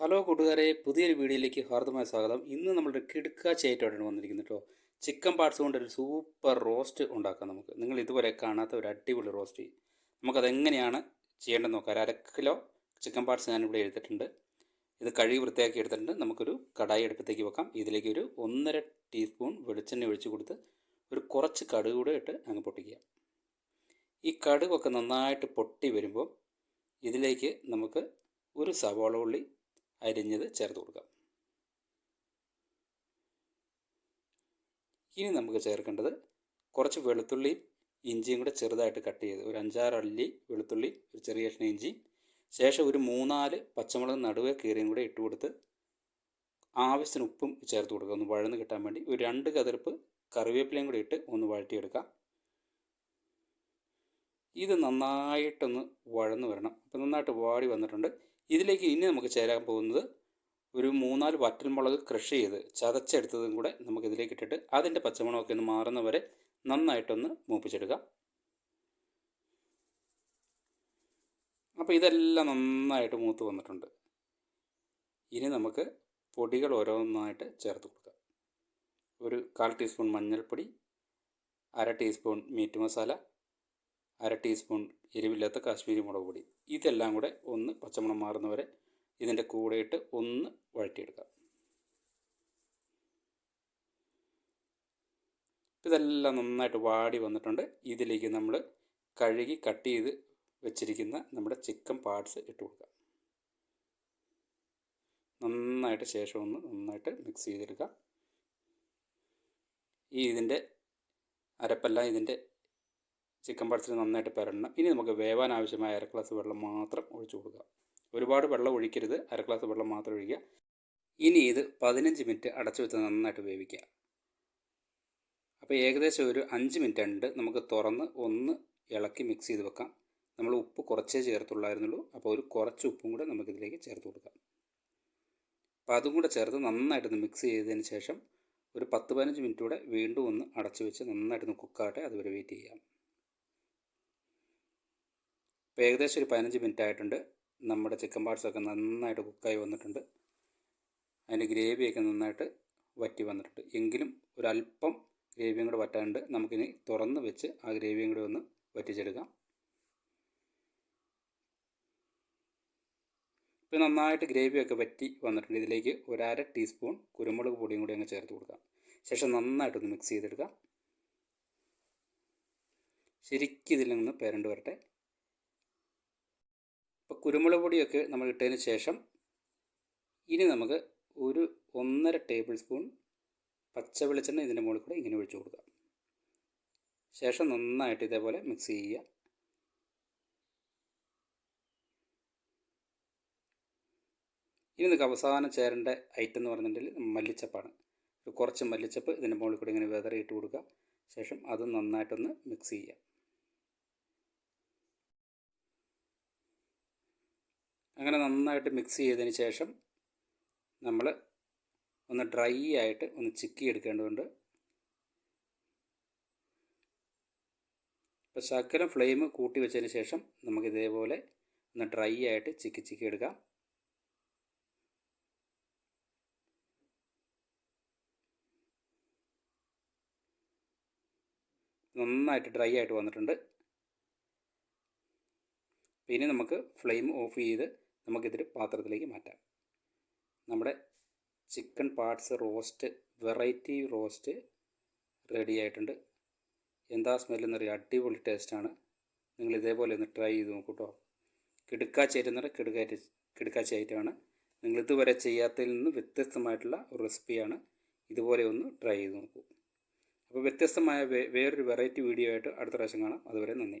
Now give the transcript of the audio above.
Hello കൂട്ടുകാരെ പുതിയൊരു വീഡിയോയിലേക്ക് ഹാർദമായ സ്വാഗതം. ഇന്ന് നമ്മളുടെ കിടുക്കാച്ചയായിട്ടാണ് വന്നിരിക്കുന്നത് കേട്ടോ. ചിക്കൻ പാർട്സ് കൊണ്ട് ഒരു സൂപ്പർ റോസ്റ്റ് ഉണ്ടാക്കാം നമുക്ക്. നിങ്ങൾ ഇതുവരെ കാണാത്ത ഒരു അടിപൊളി റോസ്റ്റ്. നമുക്കതെങ്ങനെയാണ് ചെയ്യേണ്ടത് നോക്കാം. അര കിലോ ചിക്കൻ പാർട്സ് ഞാനിവിടെ എടുത്തിട്ടുണ്ട്. ഇത് കഴുകി വൃത്തിയാക്കി എടുത്തിട്ടുണ്ട്. നമുക്കൊരു കടായി അടുപ്പത്തേക്ക് വെക്കാം. ഇതിലേക്ക് ഒരു ഒന്നര ടീസ്പൂൺ വെളിച്ചെണ്ണ ഒഴിച്ച് കൊടുത്ത് ഒരു കുറച്ച് കടുക് കൂടെ ഇട്ട് അങ്ങ് പൊട്ടിക്കുക. ഈ കടുകൊക്കെ നന്നായിട്ട് പൊട്ടി വരുമ്പോൾ ഇതിലേക്ക് നമുക്ക് ഒരു സവാള ഉള്ളി അരിഞ്ഞത് ചേർത്ത് കൊടുക്കാം. ഇനി നമുക്ക് ചേർക്കേണ്ടത് കുറച്ച് വെളുത്തുള്ളി ഇഞ്ചിയും കൂടെ ചെറുതായിട്ട് കട്ട് ചെയ്ത് ഒരു അഞ്ചാറ് അല്ലി വെളുത്തുള്ളി ഒരു ചെറിയ കഷ്ണം ഇഞ്ചി ശേഷം ഒരു മൂന്നാൽ പച്ചമുളക് നടുവേ കീറിയും കൂടെ ഇട്ട് കൊടുത്ത് ആവശ്യത്തിന് ഉപ്പും ചേർത്ത് കൊടുക്കുക. ഒന്ന് വഴന്ന് കിട്ടാൻ വേണ്ടി ഒരു രണ്ട് കതിർപ്പ് കറിവേപ്പിലയും കൂടി ഇട്ട് ഒന്ന് വഴറ്റിയെടുക്കാം. ഇത് നന്നായിട്ടൊന്ന് വഴന്ന് വരണം. അപ്പോൾ നന്നായിട്ട് വാടി വന്നിട്ടുണ്ട്. ഇതിലേക്ക് ഇനി നമുക്ക് ചേരാൻ പോകുന്നത് ഒരു മൂന്നാൽ വറ്റൽമുളക് ക്രഷ് ചെയ്ത് ചതച്ചെടുത്തതും കൂടെ നമുക്ക് ഇതിലേക്ക് ഇട്ടിട്ട് അതിന്റെ പച്ചമുളകൊക്കെ ഒന്ന് മാറുന്ന വരെ നന്നായിട്ടൊന്ന് മൂപ്പിച്ചെടുക്കാം. അപ്പോൾ ഇതെല്ലാം നന്നായിട്ട് മൂത്ത് വന്നിട്ടുണ്ട്. ഇനി നമുക്ക് പൊടികൾ ഓരോന്നായിട്ട് ചേർത്ത് കൊടുക്കാം. ഒരു കാൽ ടീസ്പൂൺ മഞ്ഞൾപ്പൊടി അര ടീസ്പൂൺ മീറ്റ് മസാല അര ടീസ്പൂൺ എരിവില്ലാത്ത കാശ്മീരി മുളക് പൊടി. ഇതെല്ലാം കൂടെ ഒന്ന് പച്ചമണം മാറുന്നവരെ ഇതിന്റെ കൂടെ ഇട്ട് ഒന്ന് വഴറ്റിയെടുക്കാം. ഇതെല്ലാം നന്നായിട്ട് വാടി വന്നിട്ടുണ്ട്. ഇതിലേക്ക് നമ്മൾ കഴുകി കട്ട് ചെയ്ത് വെച്ചിരിക്കുന്ന നമ്മുടെ ചിക്കൻ പാർട്സ് ഇട്ട് കൊടുക്കാം. നന്നായിട്ട് ശേഷം ഒന്ന് നന്നായിട്ട് മിക്സ് ചെയ്തെടുക്കാം. ഈ ഇതിന്റെ അരപ്പെല്ലാം ഇതിന്റെ ചിക്കൻ പാർട്സിൽ നന്നായിട്ട് പരടണം ഇനി നമുക്ക് വേവാൻ ആവശ്യമായ അര ഗ്ലാസ് വെള്ളം മാത്രം ഒഴിച്ചു കൊടുക്കുക. ഒരുപാട് വെള്ളം ഒഴിക്കരുത്. അര ഗ്ലാസ് വെള്ളം മാത്രം ഒഴിക്കുക. ഇനി ഇത് പതിനഞ്ച് മിനിറ്റ് അടച്ചു വെച്ച് നന്നായിട്ട് വേവിക്കുക. അപ്പോൾ ഏകദേശം ഒരു അഞ്ച് മിനിറ്റ് ഉണ്ട്. നമുക്ക് തുറന്ന് ഒന്ന് ഇളക്കി മിക്സ് ചെയ്ത് വെക്കാം. നമ്മൾ ഉപ്പ് കുറച്ചേ ചേർത്തുള്ളായിരുന്നുള്ളൂ. അപ്പോൾ ഒരു കുറച്ച് ഉപ്പും കൂടെ നമുക്കിതിലേക്ക് ചേർത്ത് കൊടുക്കാം. അപ്പോൾ അതും കൂടെ ചേർത്ത് നന്നായിട്ടൊന്ന് മിക്സ് ചെയ്തതിന് ശേഷം ഒരു പത്ത് പതിനഞ്ച് മിനിറ്റ് കൂടെ വീണ്ടും ഒന്ന് അടച്ചു വെച്ച് നന്നായിട്ടൊന്ന് കുക്കാട്ടെ അതുവരെ വെയിറ്റ് ചെയ്യാം. ഇപ്പോൾ ഏകദേശം ഒരു പതിനഞ്ച് മിനിറ്റ് ആയിട്ടുണ്ട്. നമ്മുടെ ചിക്കൻ പാർട്സൊക്കെ നന്നായിട്ട് കുക്കായി വന്നിട്ടുണ്ട്. അതിന്റെ ഗ്രേവിയൊക്കെ നന്നായിട്ട് വറ്റി വന്നിട്ടുണ്ട്. എങ്കിലും ഒരല്പം ഗ്രേവിയും കൂടെ വറ്റാണ്ട് നമുക്കിനി തുറന്ന് വെച്ച് ആ ഗ്രേവിയും കൂടെ ഒന്ന് വറ്റിച്ചെടുക്കാം. ഇപ്പോൾ നന്നായിട്ട് ഗ്രേവിയൊക്കെ വറ്റി വന്നിട്ടുണ്ട്. ഇതിലേക്ക് ഒരര ടീസ്പൂൺ കുരുമുളക് പൊടിയും കൂടി അങ്ങ് ചേർത്ത് കൊടുക്കാം. ശേഷം നന്നായിട്ടൊന്ന് മിക്സ് ചെയ്തെടുക്കാം. ശരിക്കും ഇതിൽ നിന്ന് പേരണ്ട് വരട്ടെ. കുരുമുളക് പൊടിയൊക്കെ നമ്മൾ ഇട്ടതിന് ശേഷം ഇനി നമുക്ക് ഒരു ഒന്നര ടേബിൾ സ്പൂൺ പച്ച വെളിച്ചെണ്ണ ഇതിന്റെ മുകളിൽ കൂടെ ഇങ്ങനെ ഒഴിച്ചു കൊടുക്കുക ശേഷം നന്നായിട്ട് ഇതേപോലെ മിക്സ് ചെയ്യുക. ഇനി നമുക്ക് അവസാനം ചേരേണ്ട ഐറ്റം എന്ന് പറഞ്ഞിട്ടുണ്ടെങ്കിൽ മല്ലിച്ചപ്പാണ്. കുറച്ച് മല്ലിച്ചപ്പ് ഇതിന്റെ മുകളിൽ കൂടെ ഇങ്ങനെ വെതറിയിട്ട് കൊടുക്കുക. ശേഷം അത് നന്നായിട്ടൊന്ന് മിക്സ് ചെയ്യുക. അങ്ങനെ നന്നായിട്ട് മിക്സ് ചെയ്തതിന് ശേഷം നമ്മൾ ഒന്ന് ഡ്രൈ ആയിട്ട് ഒന്ന് ചിക്കി എടുക്കേണ്ടതുണ്ട്. ഇപ്പോൾ ശകലം ഫ്ലെയിം കൂട്ടി വെച്ചതിന് ശേഷം നമുക്ക് ഇതേപോലെ ഒന്ന് ഡ്രൈ ആയിട്ട് ചിക്കി ചിക്കി എടുക്കാം. നന്നായിട്ട് ഡ്രൈ ആയിട്ട് വന്നിട്ടുണ്ട്. പിന്നെ നമുക്ക് ഫ്ലെയിം ഓഫ് ചെയ്ത് നമുക്കിതൊരു പാത്രത്തിലേക്ക് മാറ്റാം. നമ്മുടെ chicken parts roast variety roast ready ആയിട്ടുണ്ട്. എന്താ സ്മെല്ലെന്നറിയാം? അടിപൊളി ടേസ്റ്റാണ്. നിങ്ങൾ ഇതേപോലെ ഒന്ന് ട്രൈ ചെയ്ത് നോക്കൂ കേട്ടോ കിടുക്കാച്ചേരുന്ന കിടുകാറ്റ് പറഞ്ഞാൽ കിടുക്കാറ്റ് കിടുക്കാച്ചി നിങ്ങൾ ഇതുവരെ ചെയ്യാത്തതിൽ നിന്ന് വ്യത്യസ്തമായിട്ടുള്ള ഒരു റെസിപ്പിയാണ്. ഇതുപോലെ ഒന്ന് ട്രൈ ചെയ്ത് നോക്കൂ. അപ്പോൾ വ്യത്യസ്തമായ വേറൊരു വെറൈറ്റി വീഡിയോ ആയിട്ട് അടുത്ത പ്രാവശ്യം കാണാം. അതുവരെ നന്ദി.